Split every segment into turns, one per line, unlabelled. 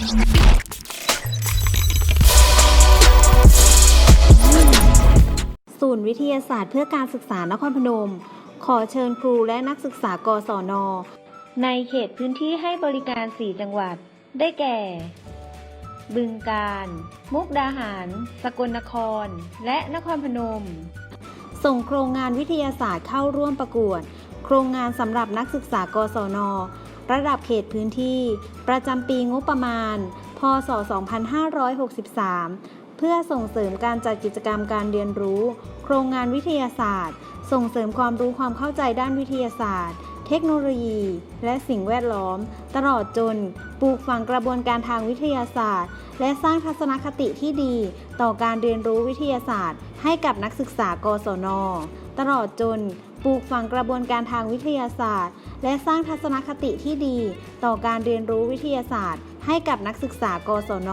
ศูนย์วิทยาศาสตร์เพื่อการศึกษานครพนม ขอเชิญครูและนักศึกษากศน ในเขตพื้นที่ให้บริการ 4 จังหวัด ได้แก่ บึงกาฬมุกดาหาร สกลนคร และนครพนม ส่งโครงงานวิทยาศาสตร์เข้าร่วมประกวด โครงงานสำหรับนักศึกษากศน ระดับเขตพื้นที่ ประจำปีงบประมาณ พศ 2563 เพื่อส่งเสริมการจัดกิจกรรมการเรียนรู้ โครงงานวิทยาศาสตร์ ส่งเสริมความรู้ความเข้าใจด้านวิทยาศาสตร์ เทคโนโลยี และสิ่งแวดล้อม ตลอดจนปลูกฝังกระบวนการทางวิทยาศาสตร์ และสร้างทัศนคติที่ดี ต่อการเรียนรู้วิทยาศาสตร์ ให้กับนักศึกษากศน ตลอดจน ปลูกฝังกระบวนการทางวิทยาศาสตร์ และสร้างทัศนคติที่ดี ต่อการเรียนรู้วิทยาศาสตร์ ให้กับนักศึกษากศน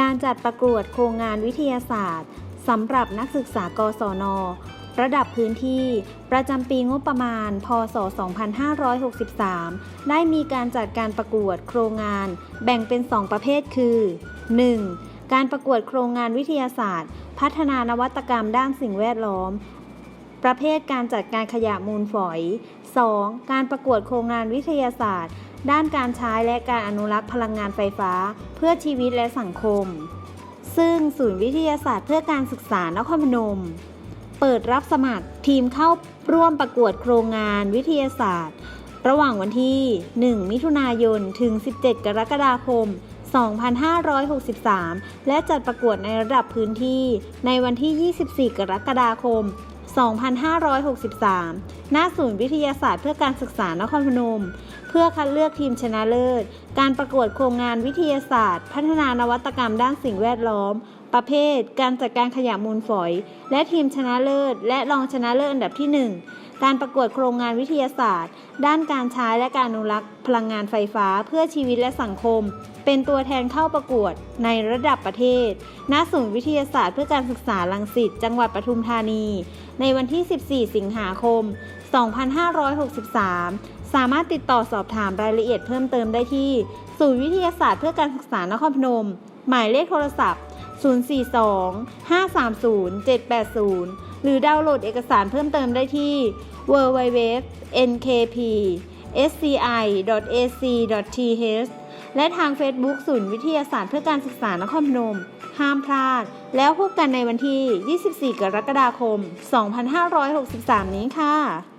การจัดประกวดโครงงานวิทยาศาสตร์สำหรับนักศึกษากศน ระดับพื้นที่ ประจำปีงบประมาณ พศ 2563 ได้มีการจัดการประกวดโครงงาน แบ่งเป็น 2 ประเภทคือ 1. การประกวดโครงงานวิทยาศาสตร์ พัฒนานวัตกรรมด้านสิ่งแวดล้อม ประเภทการจัดการขยะมูลฝอย 2. การประกวดโครงงานวิทยาศาสตร์ ด้านการใช้และการอนุรักษ์พลังงานไฟฟ้า เพื่อชีวิตและสังคม ซึ่งศูนย์วิทยาศาสตร์เพื่อการศึกษานครพนม เปิดรับสมัครทีมเข้าร่วมประกวดโครงงานวิทยาศาสตร์ ระหว่างวันที่ 1 มิถุนายน ถึง 17 กรกฎาคม2563 และจัดประกวดในระดับพื้นที่ในวันที่ 24 กรกฎาคม 2563 ณ ศูนย์วิทยาศาสตร์เพื่อการศึกษานครพนม เพื่อคัดเลือกทีมชนะเลิศ การประกวดโครงงานวิทยาศาสตร์ พัฒนานวัตกรรมด้านสิ่งแวดล้อม ประเภท การจัดการขยะมูลฝอย และทีมชนะเลิศ และรองชนะเลิศอันดับที่ 1 การประกวดโครงงานวิทยาศาสตร์ ด้านการใช้และการอนุรักษ์พลังงานไฟฟ้าเพื่อชีวิตและสังคม เป็นตัวแทนเข้าประกวดในระดับประเทศ ณ ศูนย์วิทยาศาสตร์เพื่อการศึกษาลังสิต จังหวัดปทุมธานี ในวันที่ 14 สิงหาคม 2563สามารถติดต่อสอบถามรายละเอียดเพิ่มเติมได้ที่ ศูนย์วิทยาศาสตร์เพื่อการศึกษานครพนม หมายเลขโทรศัพท์ 042 530 780 หรือดาวน์โหลดเอกสารเพิ่มเติมได้ที่ www nkp sci.ac.th และทาง Facebook ศูนย์วิทยาศาสตร์เพื่อการศึกษานครพนม ห้ามพลาด แล้วพบกันในวันที่ 24 กรกฎาคม 2563 นี้ค่ะ